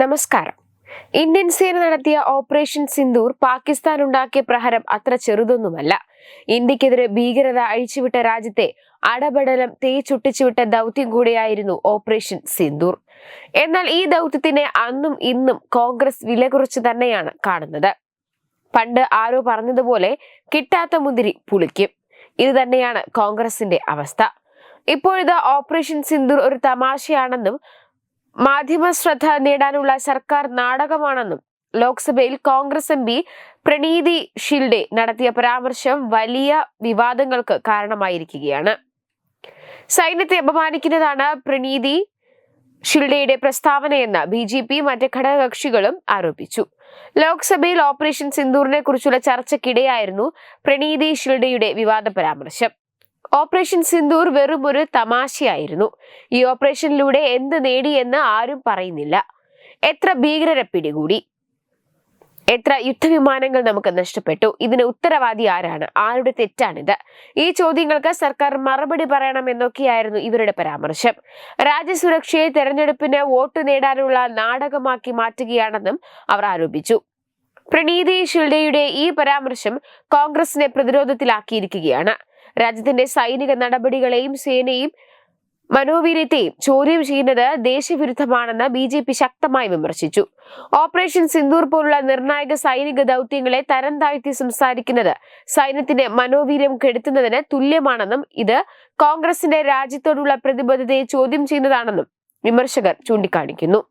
നമസ്കാരം. ഇന്ത്യൻ സേന നടത്തിയ ഓപ്പറേഷൻ സിന്ദൂർ പാകിസ്ഥാൻ ഉണ്ടാക്കിയ പ്രഹരം അത്ര ചെറുതൊന്നുമല്ല. ഇന്ത്യക്കെതിരെ ഭീകരത അഴിച്ചുവിട്ട രാജ്യത്തെ അടപടലം തേച്ചൊട്ടിച്ചുവിട്ട ദൗത്യം കൂടിയായിരുന്നു ഓപ്പറേഷൻ സിന്ദൂർ. എന്നാൽ ഈ ദൗത്യത്തിനെ അന്നും ഇന്നും കോൺഗ്രസ് വില കുറച്ച് തന്നെയാണ് കാണുന്നത്. പണ്ട് ആരോ പറഞ്ഞതുപോലെ കിട്ടാത്ത മുന്തിരി പുളിക്കും. ഇത് തന്നെയാണ് കോൺഗ്രസിന്റെ അവസ്ഥ. ഇപ്പോഴിത് ഓപ്പറേഷൻ സിന്ദൂർ ഒരു തമാശയാണെന്നും മാധ്യമ ശ്രദ്ധ നേടാനുള്ള സർക്കാർ നാടകമാണെന്നും ലോക്സഭയിൽ കോൺഗ്രസ് എം പി പ്രണീതി ഷിൽഡെ നടത്തിയ പരാമർശം വലിയ വിവാദങ്ങൾക്ക് കാരണമായിരിക്കുകയാണ്. സൈന്യത്തെ അപമാനിക്കുന്നതാണ് പ്രണീതി ഷിൽഡയുടെ പ്രസ്താവനയെന്ന് ബി ജെ പി മറ്റ് ഘടകകക്ഷികളും ആരോപിച്ചു. ലോക്സഭയിൽ ഓപ്പറേഷൻ സിന്ദൂറിനെ കുറിച്ചുള്ള ചർച്ചയ്ക്കിടെയായിരുന്നു പ്രണീതി ഷിൽഡയുടെ വിവാദ പരാമർശം. ഓപ്പറേഷൻ സിന്ദൂർ വെറും ഒരു തമാശയായിരുന്നു. ഈ ഓപ്പറേഷനിലൂടെ എന്ത് നേടിയെന്ന് ആരും പറയുന്നില്ല. എത്ര ഭീകരരെ പിടികൂടി. എത്ര യുദ്ധവിമാനങ്ങൾ നമുക്ക് നഷ്ടപ്പെട്ടു. ഇതിന് ഉത്തരവാദി ആരാണ്? ആരുടെ തെറ്റാണിത്? ഈ ചോദ്യങ്ങൾക്ക് സർക്കാർ മറുപടി പറയണമെന്നൊക്കെയായിരുന്നു ഇവരുടെ പരാമർശം. രാജ്യസുരക്ഷയെ തെരഞ്ഞെടുപ്പിന് വോട്ട് നേടാനുള്ള നാടകമാക്കി മാറ്റുകയാണെന്നും അവർ ആരോപിച്ചു. പ്രണീതി ഷിൽഡയുടെ ഈ പരാമർശം കോൺഗ്രസിനെ പ്രതിരോധത്തിലാക്കിയിരിക്കുകയാണ്. രാജ്യത്തിന്റെ സൈനിക നടപടികളെയും സേനയും മനോവീര്യത്തെയും ചോദ്യം ചെയ്യുന്നത് ദേശവിരുദ്ധമാണെന്ന് ബി ജെ പി ശക്തമായി വിമർശിച്ചു. ഓപ്പറേഷൻ സിന്ദൂർ പോലുള്ള നിർണായക സൈനിക ദൗത്യങ്ങളെ തരം താഴ്ത്തി സംസാരിക്കുന്നത് സൈന്യത്തിന്റെ മനോവീര്യം കെടുത്തുന്നതിന് തുല്യമാണെന്നും ഇത് കോൺഗ്രസിന്റെ രാജ്യത്തോടുള്ള പ്രതിബദ്ധതയെ ചോദ്യം ചെയ്യുന്നതാണെന്നും വിമർശകർ ചൂണ്ടിക്കാണിക്കുന്നു.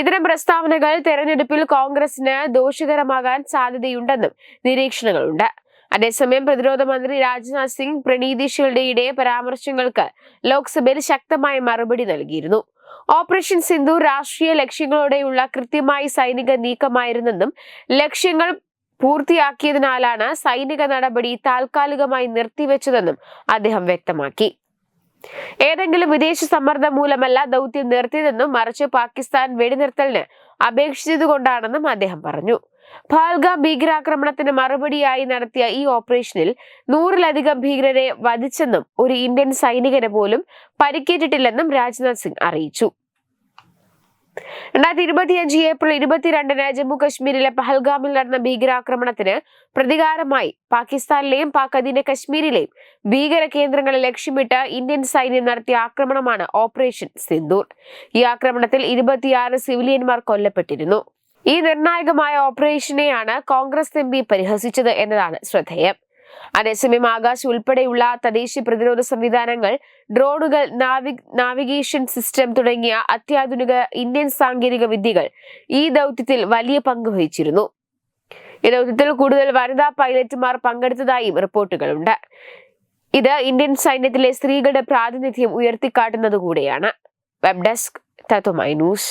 ഇത്തരം പ്രസ്താവനകൾ തെരഞ്ഞെടുപ്പിൽ കോൺഗ്രസിന് ദോഷകരമാകാൻ സാധ്യതയുണ്ടെന്നും നിരീക്ഷണങ്ങളുണ്ട്. അതേസമയം പ്രതിരോധ മന്ത്രി രാജ്നാഥ് സിംഗ് പ്രണീതി ഇടയെ പരാമർശങ്ങൾക്ക് ലോക്സഭയിൽ ശക്തമായ മറുപടി നൽകിയിരുന്നു. ഓപ്പറേഷൻ സിന്ധു രാഷ്ട്രീയ ലക്ഷ്യങ്ങളോടെയുള്ള കൃത്യമായി സൈനിക നീക്കമായിരുന്നെന്നും ലക്ഷ്യങ്ങൾ പൂർത്തിയാക്കിയതിനാലാണ് സൈനിക നടപടി താൽക്കാലികമായി നിർത്തിവെച്ചതെന്നും അദ്ദേഹം വ്യക്തമാക്കി. ഏതെങ്കിലും വിദേശ സമ്മർദ്ദം മൂലമല്ല ദൗത്യം നിർത്തിയതെന്നും മറിച്ച് പാകിസ്ഥാൻ വെടിനിർത്തലിന് അപേക്ഷിച്ചതുകൊണ്ടാണെന്നും അദ്ദേഹം പറഞ്ഞു. പാൽഗാം ഭീകരാക്രമണത്തിന് മറുപടിയായി നടത്തിയ ഈ ഓപ്പറേഷനിൽ നൂറിലധികം ഭീകരരെ വധിച്ചെന്നും ഒരു ഇന്ത്യൻ സൈനികന് പോലും പരിക്കേറ്റിട്ടില്ലെന്നും രാജ്നാഥ് സിംഗ് അറിയിച്ചു. രണ്ടായിരത്തി ഇരുപത്തിയഞ്ച് ഏപ്രിൽ ഇരുപത്തിരണ്ടിന് ജമ്മു കശ്മീരിലെ പഹൽഗാമിൽ നടന്ന ഭീകരാക്രമണത്തിന് പ്രതികാരമായി പാകിസ്ഥാനിലെയും പാക് അധീന കശ്മീരിലെയും ഭീകര കേന്ദ്രങ്ങളെ ലക്ഷ്യമിട്ട് ഇന്ത്യൻ സൈന്യം നടത്തിയ ആക്രമണമാണ് ഓപ്പറേഷൻ സിന്ദൂർ. ഈ ആക്രമണത്തിൽ ഇരുപത്തിയാറ് സിവിലിയന്മാർ കൊല്ലപ്പെട്ടിരുന്നു. ഈ നിർണായകമായ ഓപ്പറേഷനെയാണ് കോൺഗ്രസ് എം പി പരിഹസിച്ചത് എന്നതാണ് ശ്രദ്ധേയം. അതേസമയം ആകാശ് ഉൾപ്പെടെയുള്ള തദ്ദേശീയ പ്രതിരോധ സംവിധാനങ്ങൾ ഡ്രോണുകൾ നാവിഗേഷൻ സിസ്റ്റം തുടങ്ങിയ അത്യാധുനിക ഇന്ത്യൻ സാങ്കേതിക വിദ്യകൾ ഈ ദൗത്യത്തിൽ വലിയ പങ്ക് വഹിച്ചിരുന്നു. ഈ ദൗത്യത്തിൽ കൂടുതൽ വനിതാ പൈലറ്റുമാർ പങ്കെടുത്തതായും റിപ്പോർട്ടുകളുണ്ട്. ഇത് ഇന്ത്യൻ സൈന്യത്തിലെ സ്ത്രീകളുടെ പ്രാതിനിധ്യം ഉയർത്തിക്കാട്ടുന്നത് കൂടെയാണ്. Web desk Tatwamayi news.